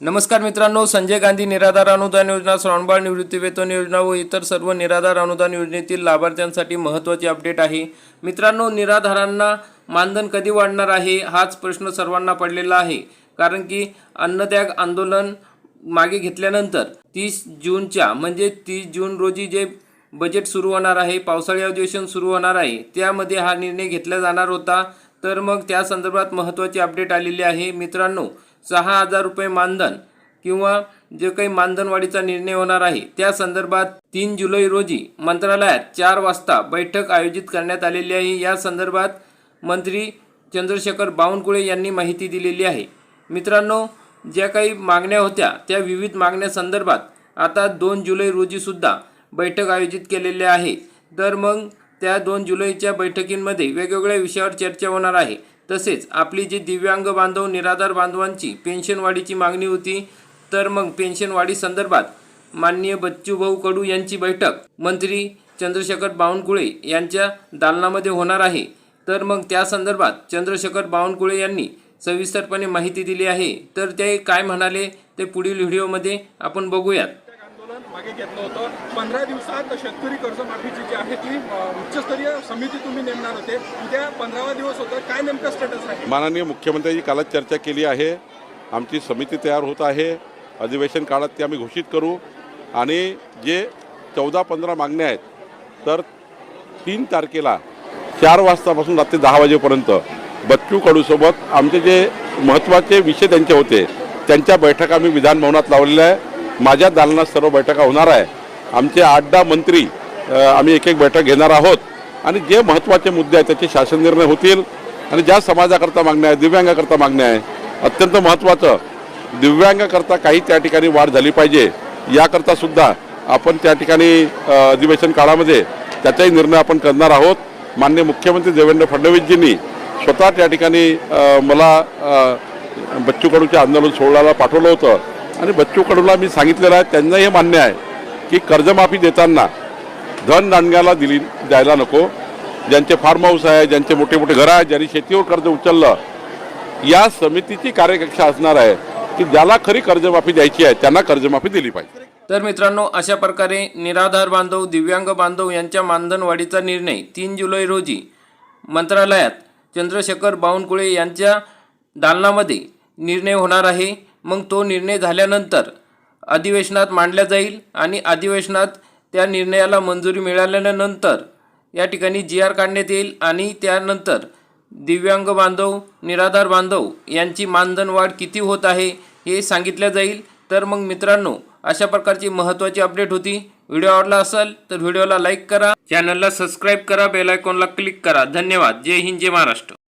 नमस्कार मित्रांनो संजय गांधी निराधार अनुदान योजना श्रावणबाळ निवृत्ती वेतन योजना व इतर सर्व निराधार अनुदान योजनेतील लाभार्थ्यांसाठी महत्त्वाची अपडेट आहे. मित्रांनो निराधारांना मानधन कधी वाढणार आहे हाच प्रश्न सर्वांना पडलेला आहे. कारण की अन्नत्याग आंदोलन मागे घेतल्यानंतर तीस जूनच्या म्हणजे तीस जून रोजी जे बजेट सुरू होणार आहे पावसाळी अधिवेशन सुरू होणार आहे त्यामध्ये हा निर्णय घेतला जाणार होता. तर मग त्या संदर्भात महत्त्वाची अपडेट आलेली आहे. मित्रांनो सहा हजार रुपये मानधन किंवा जे काही मानधनवाढीचा निर्णय होणार आहे त्या संदर्भात तीन जुलै रोजी मंत्रालयात चार वाजता बैठक आयोजित करण्यात आलेली आहे. या संदर्भात मंत्री चंद्रशेखर बावनकुळे यांनी माहिती दिलेली आहे. मित्रांनो ज्या काही मागण्या होत्या त्या विविध मागण्यासंदर्भात आता दोन जुलै रोजीसुद्धा बैठक आयोजित केलेल्या आहे. तर मग त्या दोन जुलैच्या बैठकींमध्ये वेगवेगळ्या विषयावर चर्चा होणार आहे. तसेच आपली जी दिव्यांग बांधव निराधार बांधवांची पेन्शनवाढीची मागणी होती तर मग पेन्शनवाढी संदर्भात माननीय बच्चूभाऊ कडू यांची बैठक मंत्री चंद्रशेखर बावनकुळे यांच्या दालनामध्ये होणार आहे. तर मग त्या संदर्भात चंद्रशेखर बावनकुळे यांनी सविस्तरपणे माहिती दिली आहे. तर ते काय म्हणाले ते पुढील व्हिडिओमध्ये आपण बघूयात. मागे घेतलं होतं. पंधरा दिवसात शेतकरी कर्जमाफीची जी आहे ती उच्चस्तरीय समिती तुम्ही नेमणार होते. उद्या पंधरावा दिवस होता काय नेमकं स्टेटस आहे? माननीय मुख्यमंत्र्यांची कालच चर्चा केली आहे. आमची समिती तयार होत आहे. अधिवेशन काळात ते आम्ही घोषित करू. आणि जे चौदा पंधरा मागण्या आहेत तर तीन तारखेला चार वाजतापासून रात्री दहा वाजेपर्यंत बच्चू कडूसोबत आमचे जे महत्त्वाचे विषय त्यांचे होते त्यांच्या बैठका आम्ही विधानभवनात लावलेल्या आहे. माझ्या दालनात सर्व बैठका होणार आहे. आमचे आठ दहा मंत्री आम्ही एक एक बैठक घेणार आहोत. आणि जे महत्त्वाचे मुद्दे आहेत त्याचे शासन निर्णय होतील. आणि ज्या समाजाकरता मागण्या आहे दिव्यांगाकरता मागण्या आहे अत्यंत महत्त्वाचं. दिव्यांगाकरता काही त्या ठिकाणी वाढ झाली पाहिजे. याकरता सुद्धा आपण त्या ठिकाणी अधिवेशन काळामध्ये त्याचाही निर्णय आपण करणार आहोत. मान्य मुख्यमंत्री देवेंद्र फडणवीसजींनी स्वतः त्या ठिकाणी मला बच्चू कडूच्या आंदोलन सोहळ्याला पाठवलं होतं. आणि बच्चू कडूला मी सांगितलेलं आहे त्यांना हे मान्य आहे की कर्जमाफी देताना धन दांडग्याला दिली द्यायला नको. ज्यांचे फार्म हाऊस आहे ज्यांचे मोठे मोठे घरं आहेत ज्यांनी शेतीवर कर्ज उचललं या समितीची कार्यकक्षा असणार आहे की ज्याला खरी कर्जमाफी द्यायची आहे त्यांना कर्जमाफी दिली पाहिजे. तर मित्रांनो अशा प्रकारे निराधार बांधव दिव्यांग बांधव यांच्या मानधनवाढीचा निर्णय तीन जुलै रोजी मंत्रालयात चंद्रशेखर बावनकुळे यांच्या दालनामध्ये निर्णय होणार आहे. मग तो निर्णय झाल्यानंतर अधिवेशनात मांडला जाईल आणि अधिवेशनात त्या निर्णयाला मंजुरी मिळाल्यानंतर या ठिकाणी जी आर काढण्यात येईल आणि त्यानंतर दिव्यांग बांधव निराधार बांधव यांची मानधन वाढ किती होत आहे हे सांगितलं जाईल. तर मग मित्रांनो अशा प्रकारची महत्त्वाची अपडेट होती. व्हिडिओ आवडला असेल तर व्हिडिओला लाईक करा. चॅनलला सबस्क्राईब करा. बेलायकॉनला क्लिक करा. धन्यवाद. जय हिंद जय महाराष्ट्र.